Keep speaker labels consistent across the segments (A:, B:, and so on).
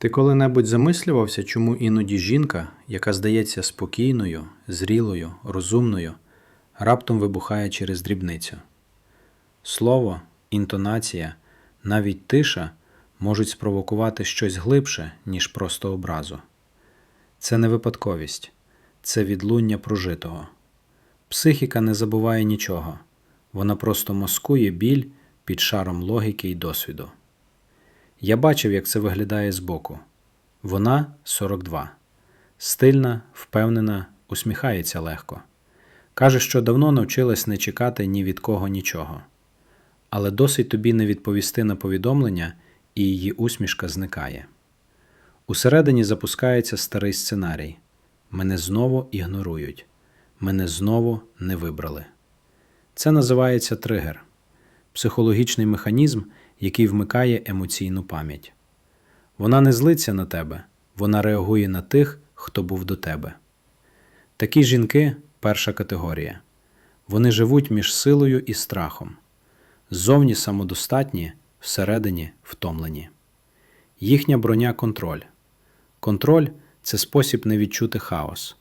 A: Ти коли-небудь замислювався, чому іноді жінка, яка здається спокійною, зрілою, розумною, раптом вибухає через дрібницю? Слово, інтонація, навіть тиша можуть спровокувати щось глибше, ніж просто образу. Це не випадковість, це відлуння прожитого. Психіка не забуває нічого, вона просто маскує біль під шаром логіки й досвіду. Я бачив, як це виглядає збоку. Вона 42. Стильна, впевнена, усміхається легко. Каже, що давно навчилась не чекати ні від кого нічого. Але досить тобі не відповісти на повідомлення, і її усмішка зникає. Усередині запускається старий сценарій. Мене знову ігнорують. Мене знову не вибрали. Це називається тригер психологічний механізм, який вмикає емоційну пам'ять. Вона не злиться на тебе, вона реагує на тих, хто був до тебе. Такі жінки перша категорія. Вони живуть між силою і страхом. Ззовні самодостатні, всередині втомлені. Їхня броня контроль. Контроль це спосіб не відчути хаос.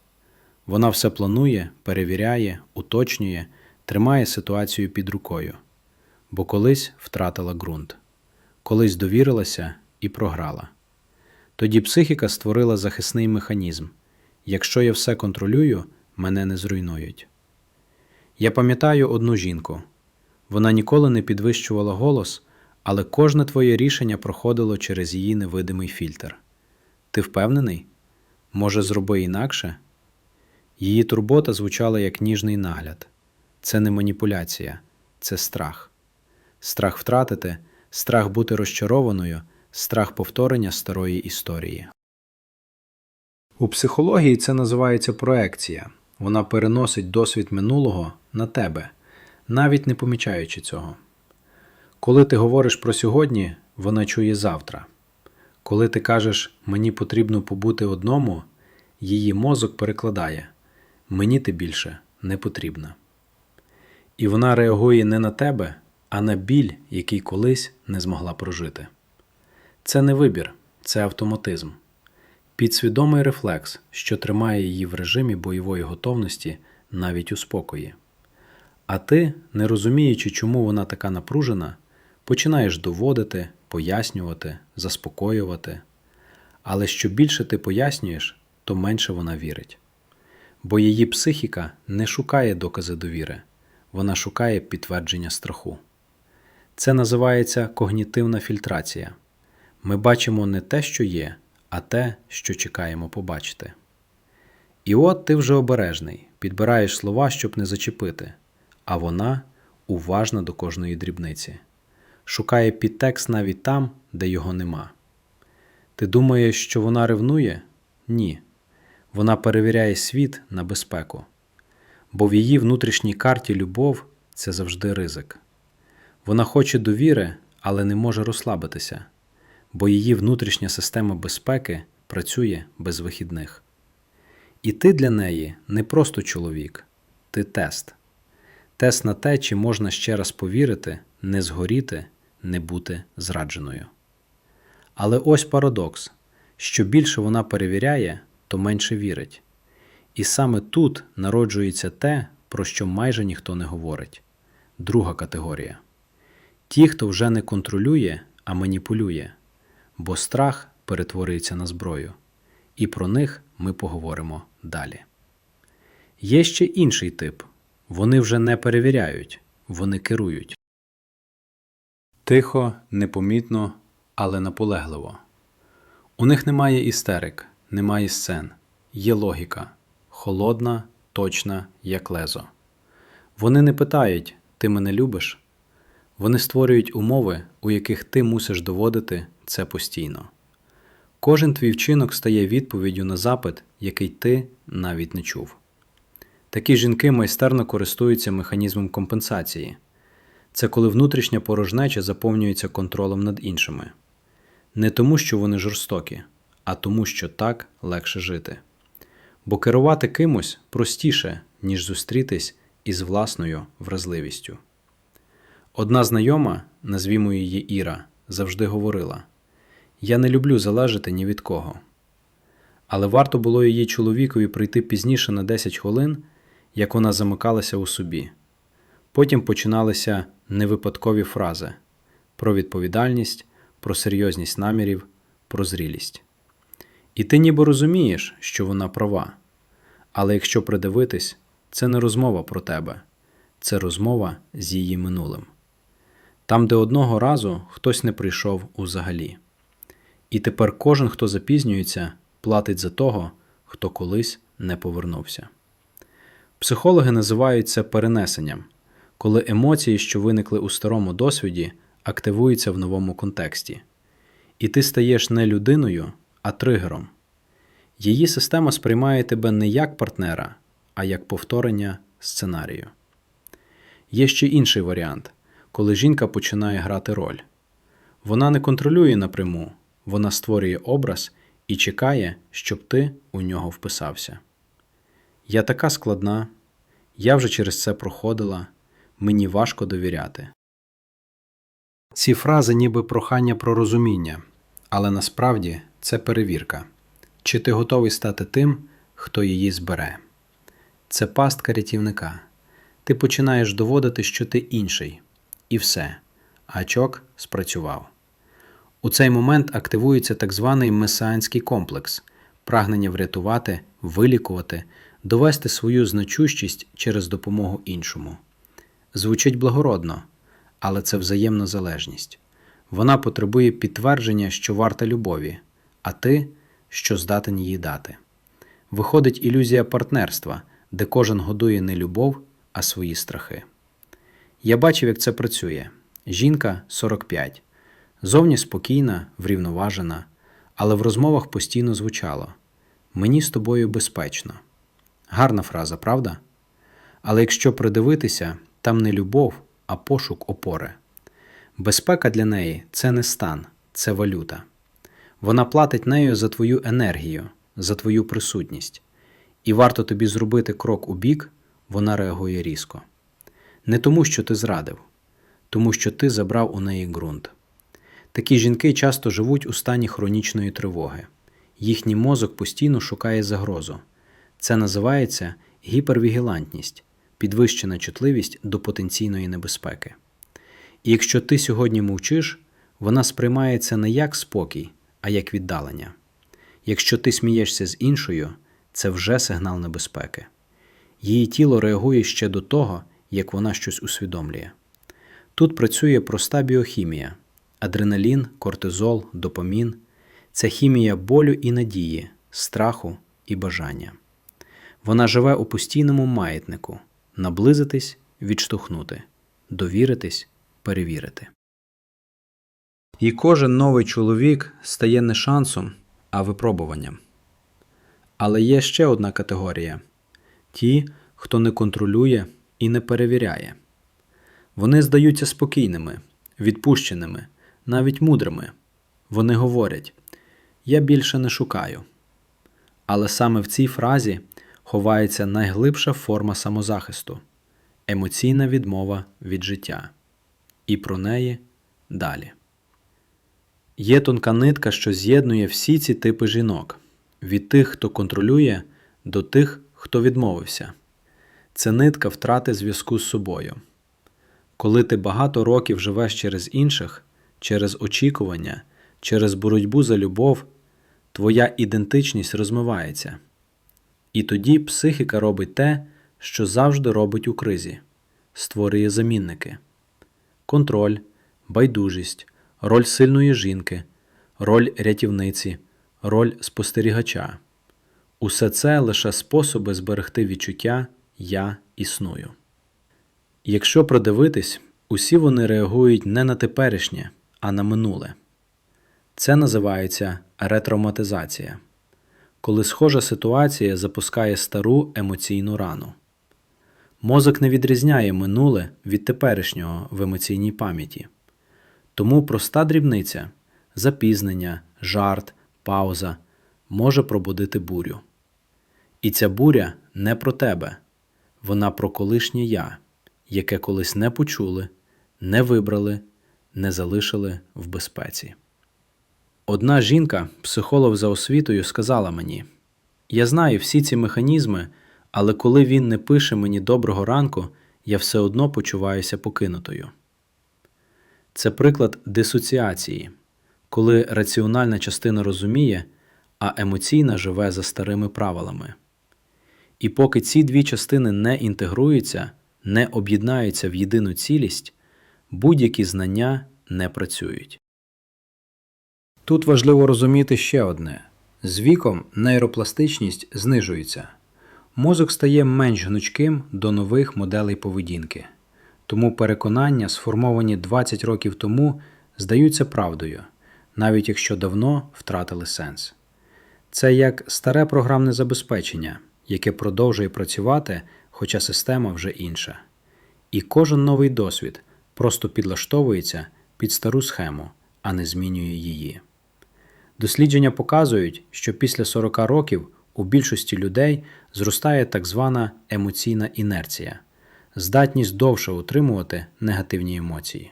A: Вона все планує, перевіряє, уточнює, тримає ситуацію під рукою, бо колись втратила ґрунт, колись довірилася і програла. Тоді психіка створила захисний механізм якщо я все контролюю, мене не зруйнують. Я пам'ятаю одну жінку. Вона ніколи не підвищувала голос, але кожне твоє рішення проходило через її невидимий фільтр. Ти впевнений? Може, зроби інакше? Її турбота звучала як ніжний нагляд. Це не маніпуляція, це страх. Страх втратити, страх бути розчарованою, страх повторення старої історії. У психології це називається проекція. Вона переносить досвід минулого на тебе, навіть не помічаючи цього. Коли ти говориш про сьогодні, вона чує завтра. Коли ти кажеш мені потрібно побути одному, її мозок перекладає мені ти більше не потрібна. І вона реагує не на тебе, а на біль, який колись не змогла прожити. Це не вибір, це автоматизм. Підсвідомий рефлекс, що тримає її в режимі бойової готовності навіть у спокої. А ти, не розуміючи, чому вона така напружена, починаєш доводити, пояснювати, заспокоювати. Але що більше ти пояснюєш, то менше вона вірить. Бо її психіка не шукає докази довіри, вона шукає підтвердження страху. Це називається когнітивна фільтрація. Ми бачимо не те, що є, а те, що чекаємо побачити. І от ти вже обережний, підбираєш слова, щоб не зачепити, а вона уважна до кожної дрібниці, шукає підтекст навіть там, де його нема. Ти думаєш, що вона ревнує? Ні. Вона перевіряє світ на безпеку, бо в її внутрішній карті любов це завжди ризик. Вона хоче довіри, але не може розслабитися, бо її внутрішня система безпеки працює без вихідних. І ти для неї не просто чоловік, ти тест. Тест на те, чи можна ще раз повірити, не згоріти, не бути зрадженою. Але ось парадокс: що більше вона перевіряє, то менше вірить. І саме тут народжується те, про що майже ніхто не говорить. Друга категорія. Ті, хто вже не контролює, а маніпулює, бо страх перетворюється на зброю. І про них ми поговоримо далі. Є ще інший тип вони вже не перевіряють, вони керують. Тихо, непомітно, але наполегливо. У них немає істерик, немає сцен, є логіка холодна, точна, як лезо. Вони не питають Ти мене любиш? Вони створюють умови, у яких ти мусиш доводити це постійно. Кожен твій вчинок стає відповіддю на запит, який ти навіть не чув. Такі жінки майстерно користуються механізмом компенсації. Це коли внутрішня порожнеча заповнюється контролем над іншими. Не тому, що вони жорстокі, а тому, що так легше жити. Бо керувати кимось простіше, ніж зустрітись із власною вразливістю. Одна знайома, назвімо її Іра, завжди говорила: Я не люблю залежати ні від кого. Але варто було її чоловікові прийти пізніше на 10 хвилин, як вона замикалася у собі. Потім починалися невипадкові фрази про відповідальність, про серйозність намірів, про зрілість. І ти ніби розумієш, що вона права. Але якщо придивитись, це не розмова про тебе, це розмова з її минулим. Там, де одного разу хтось не прийшов узагалі. І тепер кожен, хто запізнюється, платить за того, хто колись не повернувся. Психологи називають це перенесенням, коли емоції, що виникли у старому досвіді, активуються в новому контексті. І ти стаєш не людиною, а тригером. Її система сприймає тебе не як партнера, а як повторення сценарію. Є ще інший варіант, коли жінка починає грати роль. Вона не контролює напряму, вона створює образ і чекає, щоб ти у нього вписався. Я така складна, я вже через це проходила, мені важко довіряти. Ці фрази ніби прохання про розуміння, але насправді це перевірка. Чи ти готовий стати тим, хто її збере? Це пастка рятівника. Ти починаєш доводити, що ти інший, і все. Гачок спрацював. У цей момент активується так званий месіанський комплекс прагнення врятувати, вилікувати, довести свою значущість через допомогу іншому. Звучить благородно, але це взаємна залежність. Вона потребує підтвердження, що варта любові, а ти що здатен її дати. Виходить ілюзія партнерства, де кожен годує не любов, а свої страхи. Я бачив, як це працює. Жінка 45, зовні спокійна, врівноважена, але в розмовах постійно звучало Мені з тобою безпечно. Гарна фраза, правда? Але якщо придивитися, там не любов, а пошук опори. Безпека для неї це не стан, це валюта. Вона платить нею за твою енергію, за твою присутність. І варто тобі зробити крок у бік, вона реагує різко. Не тому, що ти зрадив, тому що ти забрав у неї ґрунт. Такі жінки часто живуть у стані хронічної тривоги. Їхній мозок постійно шукає загрозу. Це називається гіпервігілантність, підвищена чутливість до потенційної небезпеки. І якщо ти сьогодні мовчиш, вона сприймається не як спокій, а як віддалення. Якщо ти смієшся з іншою, це вже сигнал небезпеки. Її тіло реагує ще до того, як вона щось усвідомлює. Тут працює проста біохімія: адреналін, кортизол, допамін це хімія болю і надії, страху і бажання. Вона живе у постійному маятнику наблизитись, відштовхнути, довіритись, перевірити. І кожен новий чоловік стає не шансом, а випробуванням. Але є ще одна категорія ті, хто не контролює і не перевіряє. Вони здаються спокійними, відпущеними, навіть мудрими. Вони говорять Я більше не шукаю. Але саме в цій фразі ховається найглибша форма самозахисту емоційна відмова від життя. І про неї далі. Є тонка нитка, що з'єднує всі ці типи жінок від тих, хто контролює, до тих, хто відмовився. Це нитка втрати зв'язку з собою. Коли ти багато років живеш через інших, через очікування, через боротьбу за любов, твоя ідентичність розмивається. І тоді психіка робить те, що завжди робить у кризі створює замінники, контроль, байдужість, роль сильної жінки, роль рятівниці, роль спостерігача. Усе це лише способи зберегти відчуття Я існую. Якщо придивитись, усі вони реагують не на теперішнє, а на минуле. Це називається ретравматизація, коли схожа ситуація запускає стару емоційну рану. Мозок не відрізняє минуле від теперішнього в емоційній пам'яті. Тому проста дрібниця, запізнення, жарт, пауза може пробудити бурю. І ця буря не про тебе, вона про колишнє я, яке колись не почули, не вибрали, не залишили в безпеці. Одна жінка, психолог за освітою, сказала мені: Я знаю всі ці механізми, але коли він не пише мені доброго ранку, я все одно почуваюся покинутою. Це приклад дисоціації, коли раціональна частина розуміє, а емоційна живе за старими правилами. І поки ці дві частини не інтегруються, не об'єднаються в єдину цілість, будь-які знання не працюють. Тут важливо розуміти ще одне: з віком нейропластичність знижується, мозок стає менш гнучким до нових моделей поведінки, тому переконання, сформовані 20 років тому, здаються правдою, навіть якщо давно втратили сенс. Це як старе програмне забезпечення, яке продовжує працювати, хоча система вже інша. І кожен новий досвід просто підлаштовується під стару схему, а не змінює її. Дослідження показують, що після 40 років у більшості людей зростає так звана емоційна інерція, здатність довше утримувати негативні емоції.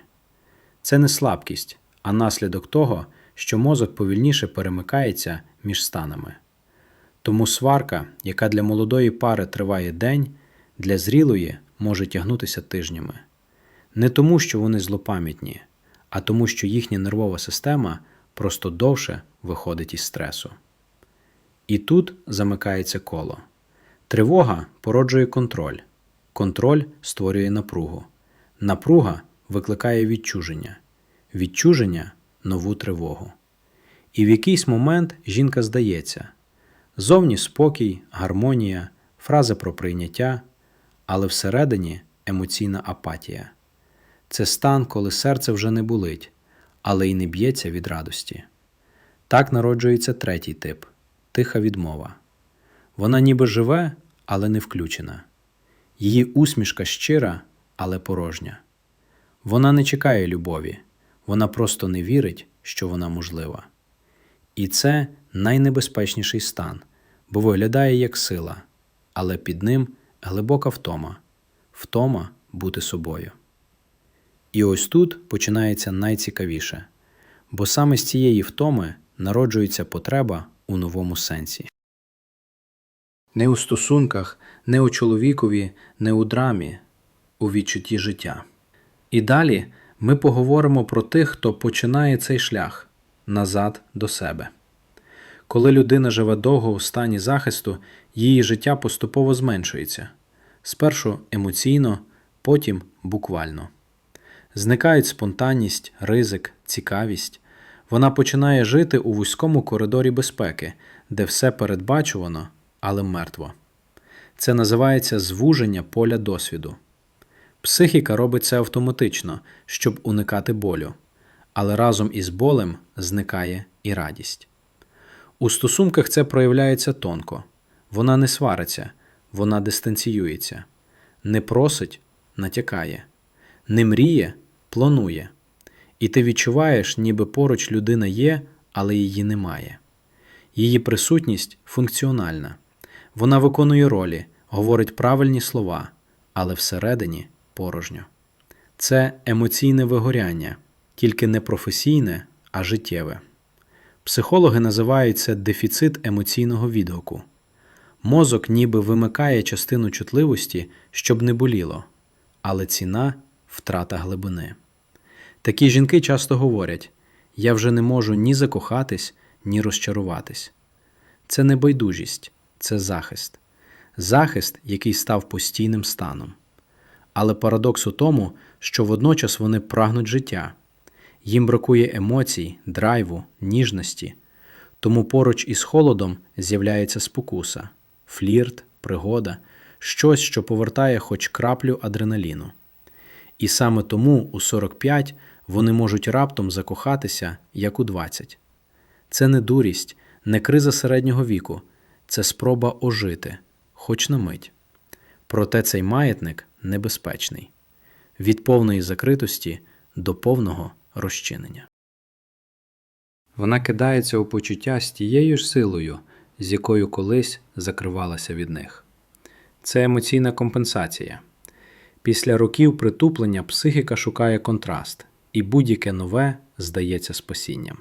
A: Це не слабкість, а наслідок того, що мозок повільніше перемикається між станами. Тому сварка, яка для молодої пари триває день, для зрілої може тягнутися тижнями. Не тому, що вони злопам'ятні, а тому, що їхня нервова система просто довше виходить із стресу. І тут замикається коло. Тривога породжує контроль, контроль створює напругу, напруга викликає відчуження, відчуження нову тривогу. І в якийсь момент жінка здається зовні спокій, гармонія, фрази про прийняття, але всередині емоційна апатія. Це стан, коли серце вже не болить, але й не б'ється від радості. Так народжується третій тип тиха відмова. Вона ніби живе, але не включена. Її усмішка щира, але порожня. Вона не чекає любові, вона просто не вірить, що вона можлива. І це найнебезпечніший стан, бо виглядає як сила, але під ним глибока втома, втома бути собою. І ось тут починається найцікавіше, бо саме з цієї втоми народжується потреба у новому сенсі. Не у стосунках, не у чоловікові, не у драмі, у відчутті життя. І далі ми поговоримо про тих, хто починає цей шлях назад до себе. Коли людина живе довго у стані захисту, її життя поступово зменшується спершу емоційно, потім буквально. Зникають спонтанність, ризик, цікавість. Вона починає жити у вузькому коридорі безпеки, де все передбачувано, але мертво. Це називається звуження поля досвіду. Психіка робить це автоматично, щоб уникати болю, але разом із болем зникає і радість. У стосунках це проявляється тонко. Вона не свариться, вона дистанціюється, не просить, натякає, не мріє, планує. І ти відчуваєш, ніби поруч людина є, але її немає. Її присутність функціональна. Вона виконує ролі, говорить правильні слова, але всередині порожньо. Це емоційне вигоряння, тільки не професійне, а життєве. Психологи називають це дефіцит емоційного відгуку. Мозок ніби вимикає частину чутливості, щоб не боліло, але ціна втрата глибини. Такі жінки часто говорять: я вже не можу ні закохатись, ні розчаруватись. Це не байдужість, це захист, захист, який став постійним станом. Але парадокс у тому, що водночас вони прагнуть життя, їм бракує емоцій, драйву, ніжності, тому поруч із холодом з'являється спокуса, флірт, пригода, щось, що повертає хоч краплю адреналіну. І саме тому у 45 вони можуть раптом закохатися, як у 20. Це не дурість, не криза середнього віку, це спроба ожити, хоч на мить. Проте цей маятник небезпечний від повної закритості до повного розчинення. Вона кидається у почуття з тією ж силою, з якою колись закривалася від них. Це емоційна компенсація. Після років притуплення психіка шукає контраст, і будь-яке нове здається спасінням.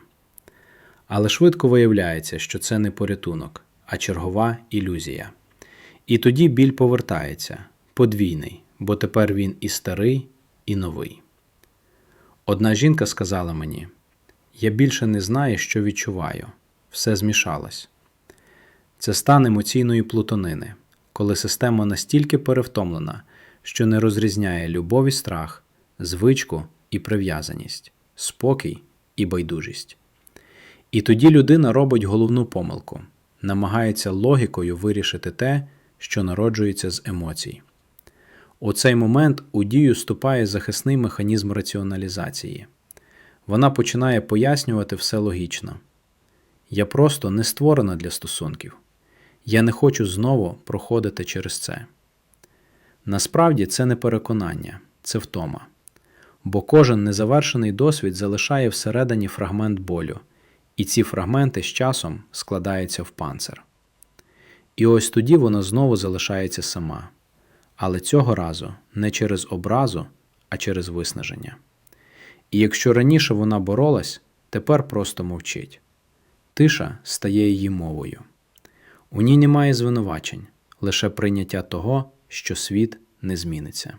A: Але швидко виявляється, що це не порятунок, а чергова ілюзія. І тоді біль повертається подвійний, бо тепер він і старий, і новий. Одна жінка сказала мені: я більше не знаю, що відчуваю, все змішалось. Це стан емоційної плутонини, коли система настільки перевтомлена, що не розрізняє любов і страх, звичку і прив'язаність, спокій і байдужість. І тоді людина робить головну помилку, намагається логікою вирішити те, що народжується з емоцій. У цей момент у дію вступає захисний механізм раціоналізації. Вона починає пояснювати все логічно. Я просто не створена для стосунків. Я не хочу знову проходити через це. Насправді це не переконання, це втома. Бо кожен незавершений досвід залишає всередині фрагмент болю, і ці фрагменти з часом складаються в панцир. І ось тоді вона знову залишається сама, але цього разу не через образу, а через виснаження. І якщо раніше вона боролась, тепер просто мовчить. Тиша стає її мовою. У ній немає звинувачень, лише прийняття того, що світ не зміниться.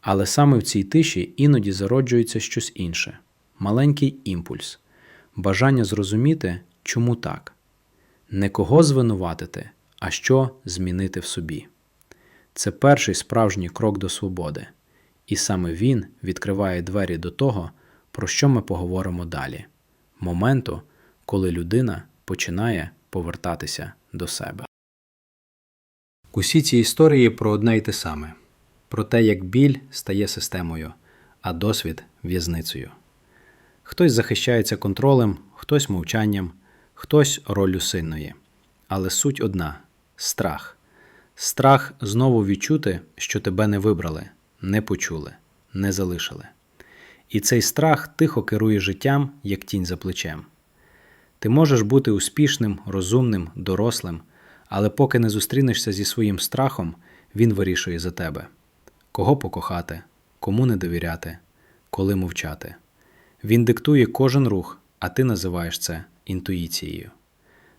A: Але саме в цій тиші іноді зароджується щось інше маленький імпульс, бажання зрозуміти, чому так, не кого звинуватити, а що змінити в собі. Це перший справжній крок до свободи, і саме він відкриває двері до того, про що ми поговоримо далі моменту, коли людина починає повертатися до себе. Усі ці історії про одне й те саме про те, як біль стає системою, а досвід в'язницею. Хтось захищається контролем, хтось мовчанням, хтось роллю сильної. Але суть одна страх. Страх знову відчути, що тебе не вибрали, не почули, не залишили. І цей страх тихо керує життям, як тінь за плечем. Ти можеш бути успішним, розумним, дорослим, але поки не зустрінешся зі своїм страхом, він вирішує за тебе кого покохати, кому не довіряти, коли мовчати. Він диктує кожен рух, а ти називаєш це інтуїцією.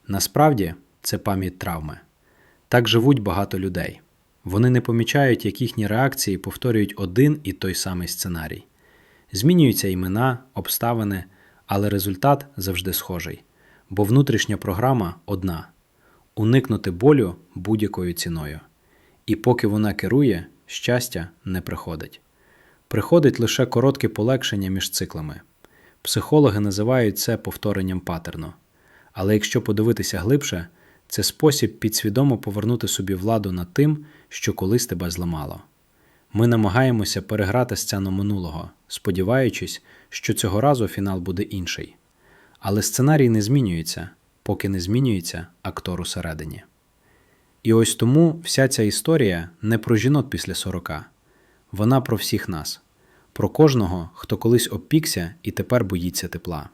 A: Насправді це пам'ять травми. Так живуть багато людей. Вони не помічають, як їхні реакції повторюють один і той самий сценарій. Змінюються імена, обставини, але результат завжди схожий, бо внутрішня програма одна уникнути болю будь-якою ціною. І поки вона керує, щастя не приходить. Приходить лише коротке полегшення між циклами. Психологи називають це повторенням патерну. Але якщо подивитися глибше, це спосіб підсвідомо повернути собі владу над тим, що колись тебе зламало. Ми намагаємося переграти сцену минулого, сподіваючись, що цього разу фінал буде інший. Але сценарій не змінюється, поки не змінюється актор усередині. І ось тому вся ця історія не про жінок після сорока, вона про всіх нас, про кожного, хто колись обпікся і тепер боїться тепла,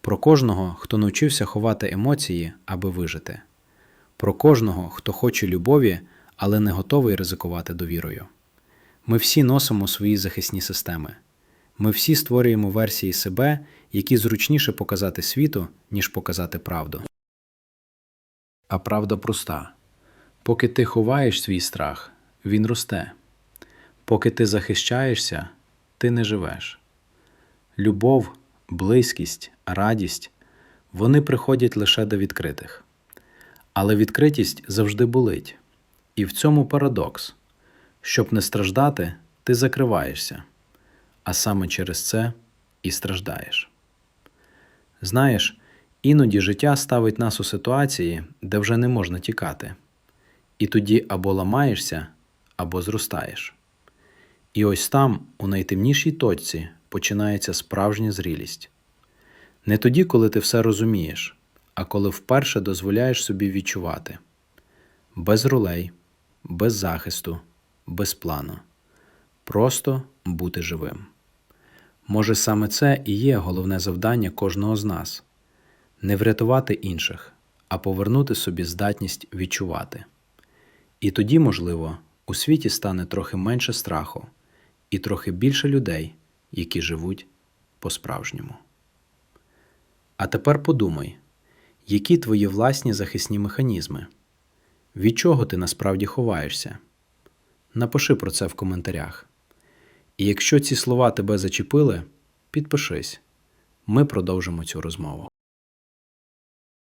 A: про кожного, хто навчився ховати емоції, аби вижити, про кожного, хто хоче любові, але не готовий ризикувати довірою. Ми всі носимо свої захисні системи. Ми всі створюємо версії себе, які зручніше показати світу, ніж показати правду. А правда проста. Поки ти ховаєш свій страх, він росте. Поки ти захищаєшся, ти не живеш. Любов, близькість, радість вони приходять лише до відкритих. Але відкритість завжди болить. І в цьому парадокс. Щоб не страждати, ти закриваєшся, а саме через це і страждаєш. Знаєш, іноді життя ставить нас у ситуації, де вже не можна тікати. І тоді або ламаєшся, або зростаєш. І ось там, у найтемнішій точці, починається справжня зрілість. Не тоді, коли ти все розумієш, а коли вперше дозволяєш собі відчувати без ролей, без захисту, без плану, просто бути живим. Може, саме це і є головне завдання кожного з нас не врятувати інших, а повернути собі здатність відчувати. І тоді, можливо, у світі стане трохи менше страху і трохи більше людей, які живуть по-справжньому. А тепер подумай, які твої власні захисні механізми? Від чого ти насправді ховаєшся? Напиши про це в коментарях. І якщо ці слова тебе зачепили, підпишись. Ми продовжимо цю розмову.